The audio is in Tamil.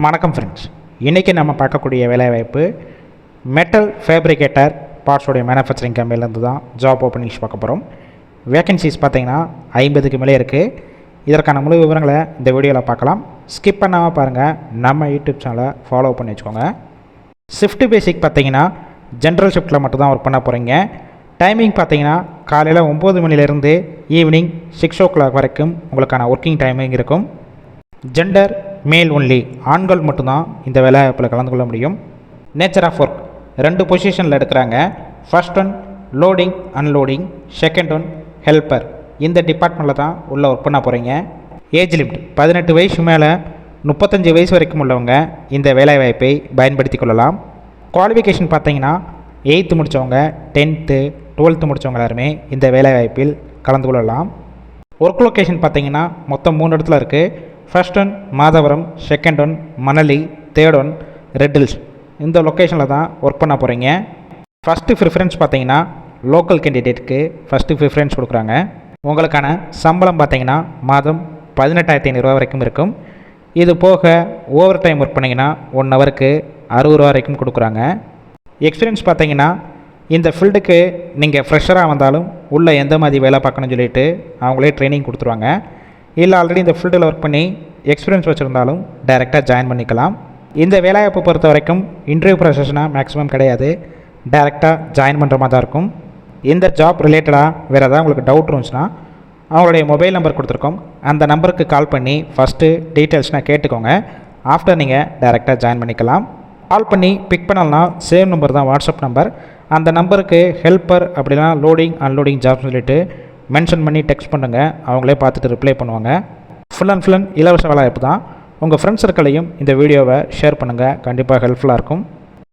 வணக்கம் ஃப்ரெண்ட்ஸ் இன்றைக்கி நம்ம பார்க்கக்கூடிய வேலைவாய்ப்பு மெட்டல் ஃபேப்ரிகேட்டர் பார்ட்ஸோடைய மேனுஃபேக்சரிங் கம்பெனிலேருந்து தான் ஜாப் ஓப்பனிங்ஸ் பார்க்க போகிறோம் வேகன்சிஸ் பார்த்தீங்கன்னா ஐம்பதுக்கு மேலே இருக்குது இதற்கான முழு விவரங்களை இந்த வீடியோவில் பார்க்கலாம். ஸ்கிப் பண்ணாமல் பாருங்கள் நம்ம யூடியூப் சேனலை ஃபாலோ பண்ணி வச்சுக்கோங்க. ஷிஃப்ட் பேசிக் பார்த்தீங்கன்னா ஜென்ரல் ஷிஃப்ட்டில் மட்டும்தான் ஒர்க் பண்ண போகிறீங்க டைமிங் பார்த்தீங்கன்னா காலையில் ஒம்பது மணிலேருந்து ஈவினிங் சிக்ஸ் ஓ கிளாக் வரைக்கும் உங்களுக்கான ஒர்க்கிங் டைமிங் இருக்கும். ஜெண்டர் மேல் ஒன்லி ஆண்கள் மட்டும்தான் இந்த வேலைவாய்ப்பில் கலந்து கொள்ள முடியும். நேச்சர் ஆஃப் ஒர்க் ரெண்டு பொசிஷனில் எடுக்கிறாங்க. First one loading unloading second one helper இந்த டிபார்ட்மெண்ட்டில் தான் உள்ள ஒர்க் பண்ண போகிறீங்க ஏஜ் லிமிட் பதினெட்டு வயசு மேலே முப்பத்தஞ்சு வயசு வரைக்கும் உள்ளவங்க இந்த வேலைவாய்ப்பை பயன்படுத்தி கொள்ளலாம். குவாலிஃபிகேஷன் பார்த்தீங்கன்னா எயித்து முடித்தவங்க டென்த்து டுவெல்த்து முடித்தவங்க எல்லாருமே இந்த வேலைவாய்ப்பில் கலந்து கொள்ளலாம். ஒர்க் லொக்கேஷன் பார்த்தீங்கன்னா மொத்தம் மூணு இடத்துல இருக்குது first one Madhavaram second one Manali third one Redhills இந்த லொக்கேஷனில் தான் ஒர்க் பண்ண போகிறீங்க ஃபஸ்ட்டு ப்ரிஃபரன்ஸ் பார்த்தீங்கன்னா லோக்கல் கேண்டிடேட்டுக்கு ஃபஸ்ட்டு ப்ரிஃபரன்ஸ் கொடுக்குறாங்க. உங்களுக்கான சம்பளம் பார்த்தீங்கன்னா மாதம் பதினெட்டாயிரத்தி ஐநூறுரூவா வரைக்கும் இருக்கும். இது போக ஓவர் டைம் ஒர்க் பண்ணிங்கன்னா ஒன் ஹவருக்கு அறுபது ரூபா வரைக்கும் கொடுக்குறாங்க. எக்ஸ்பீரியன்ஸ் பார்த்தீங்கன்னா இந்த ஃபீல்டுக்கு நீங்கள் ஃப்ரெஷராக வந்தாலும் உள்ளே எந்த மாதிரி வேலை பார்க்கணும்னு சொல்லிட்டு அவங்களே ட்ரைனிங் கொடுத்துருவாங்க. இல்லை ஆல்ரெடி இந்த ஃபீல்டில் ஒர்க் பண்ணி எக்ஸ்பீரியன்ஸ் வச்சுருந்தாலும் டைரெக்டாக ஜாயின் பண்ணிக்கலாம். இந்த வேலைவாய்ப்பை பொறுத்த வரைக்கும் இன்டர்வியூ ப்ரொசஸ்னால் மேக்ஸிமம் கிடையாது. டைரெக்டாக ஜாயின் பண்ணுற மாதிரி தான் இருக்கும். இந்த ஜாப் ரிலேட்டடாக வேறு ஏதாவது உங்களுக்கு டவுட் இருந்துச்சுன்னா அவங்களுடைய மொபைல் நம்பர் கொடுத்துருக்கோம். அந்த நம்பருக்கு கால் பண்ணி ஃபஸ்ட்டு டீட்டெயில்ஸ்னால் கேட்டுக்கோங்க. ஆஃப்டர் நீங்கள் டைரெக்டாக ஜாயின் பண்ணிக்கலாம். கால் பண்ணி பிக் பண்ணலனா சேம் நம்பர் தான் வாட்ஸ்அப் நம்பர் அந்த நம்பருக்கு ஹெல்ப்பர் அப்படின்னா லோடிங் அன்லோடிங் ஜாப்னு சொல்லிட்டு மென்ஷன் பண்ணி டெக்ஸ்ட் பண்ணுங்க. அவங்களே பார்த்துட்டு ரிப்ளை பண்ணுவாங்க. ஃபுல் அண்ட் ஃபுல் அண்ட் இலவச வேலை தான். உங்கள் ஃப்ரெண்ட்ஸ் சர்க்கிளையும் இந்த வீடியோவை ஷேர் பண்ணுங்கள் கண்டிப்பாக ஹெல்ப்ஃபுல்லாக இருக்கும்.